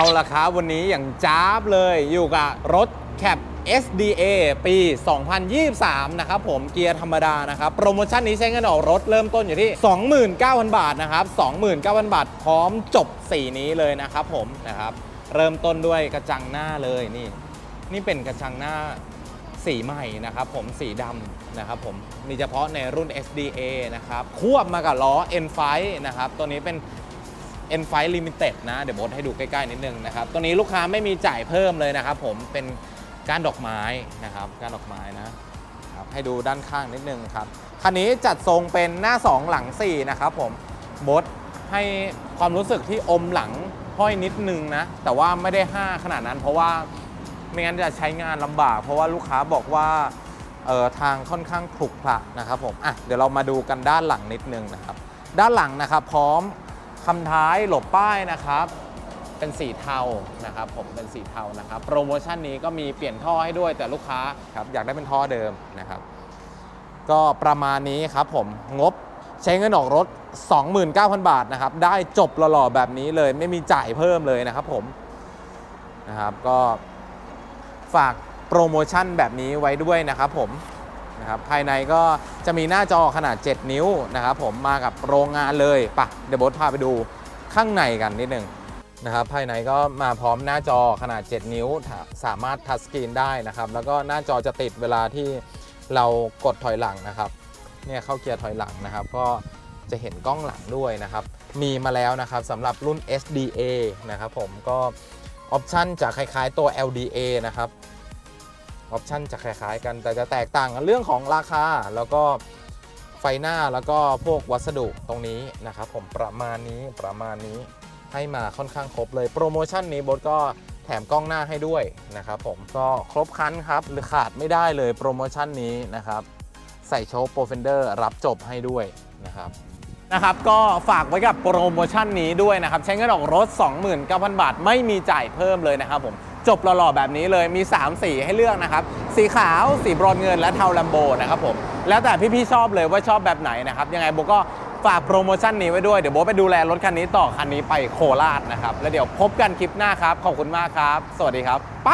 เอาละครับวันนี้อย่างจ้าบเลยอยู่กับรถแคป SDA ปี 2023 นะครับผมเกียร์ธรรมดานะครับ โปรโมชั่นนี้ใช้เงินออกรถเริ่มต้นอยู่ที่ 29,000 บาทนะครับ 29,000 บาท พร้อมจบสีนี้เลยนะครับผมนะครับ เริ่มต้นด้วยกระจังหน้าเลยนี่ นี่เป็นกระจังหน้าสีใหม่นะครับผมสีดำนะครับผมมีเฉพาะในรุ่น SDA นะครับควบมากับล้อ N5 นะครับตัวนี้เป็น N5 Limited นะ เดี๋ยวบทให้ดูใกล้ๆนิดนึงนะครับ ตัวนี้ลูกค้าไม่มีจ่ายเพิ่มเลยนะครับผมเป็นก้านดอกไม้นะครับก้านดอกไม้นะครับให้ดูด้านข้างนิดนึงครับคันนี้จัดทรงเป็นหน้า 2 หลัง 4 นะครับผมบทให้ความรู้สึกที่อมหลังห้อยนิดนึงนะ แต่ว่าไม่ได้ 5 ขนาดนั้น เพราะว่าไม่งั้นจะใช้งานลำบาก เพราะว่าลูกค้าบอกว่าเออทางค่อนข้างขรุขระนะครับผมอะเดี๋ยวเรามาดูกันด้านหลังนิดนึงนะครับ ด้านหลังนะครับพร้อม คำท้ายหลบป้ายนะครับ เป็นสีเทานะครับ ผมเป็นสีเทานะครับ โปรโมชั่นนี้ก็มีเปลี่ยนท่อให้ด้วยแต่ลูกค้าครับอยากได้เป็นท่อเดิมนะครับ ก็ประมาณนี้ครับผมงบใช้เงินออกรถ 29,000 บาทนะครับ ได้จบหล่อๆแบบนี้เลยไม่มีจ่ายเพิ่มเลยนะครับผมนะครับก็ฝากโปรโมชั่นแบบนี้ไว้ด้วยนะครับผม นะครับภายในก็จะมีหน้าจอขนาด 7 นิ้วนะครับผมมากับโรงงานเลยปะเดี๋ยวโบทพาไปดูข้างในกันนิดนึงนะครับภายในก็มาพร้อมหน้าจอขนาด 7 นิ้ว สามารถทัชสกรีนได้นะครับ แล้วก็หน้าจอจะติดเวลาที่เรากดถอยหลังนะครับเนี่ยเข้าเกียร์ถอยหลังนะครับ ก็จะเห็นกล้องหลังด้วยนะครับ มีมาแล้วนะครับสำหรับรุ่น SDA นะครับผมก็ออปชันจะคล้ายๆตัว LDA นะครับ ออปชันจะคล้ายๆกันแต่จะแตกต่างกันเรื่องของราคาแล้วก็ไฟหน้าแล้วก็พวกวัสดุตรงนี้นะครับผมประมาณนี้ประมาณนี้ให้มาค่อนข้างครบเลยโปรโมชั่นนี้บดก็แถมกล้องหน้าให้ด้วยนะครับผมก็ครบครันครับหรือขาดไม่ได้เลยโปรโมชั่นนี้นะครับใส่โชว์โปรเฟนเดอร์รับจบให้ด้วยนะครับนะครับก็ฝากไว้กับโปรโมชั่นนี้ด้วยนะครับ ใช้เงินออกรถ 29,000 บาท ไม่มีจ่ายเพิ่มเลยนะครับผม จบหล่อๆแบบนี้เลยมี 3 สีให้เลือกนะครับ สีขาว สีบรอนเงินและเทาลัมโบนะครับผม แล้วแต่พี่ๆชอบเลยว่าชอบแบบไหนนะครับ ยังไงโบก็ฝากโปรโมชั่นนี้ไว้ด้วย เดี๋ยวโบไปดูแลรถคันนี้ต่อคันนี้ไปโคราชนะครับ แล้วเดี๋ยวพบกันคลิปหน้าครับ ขอบคุณมากครับ สวัสดีครับ ไป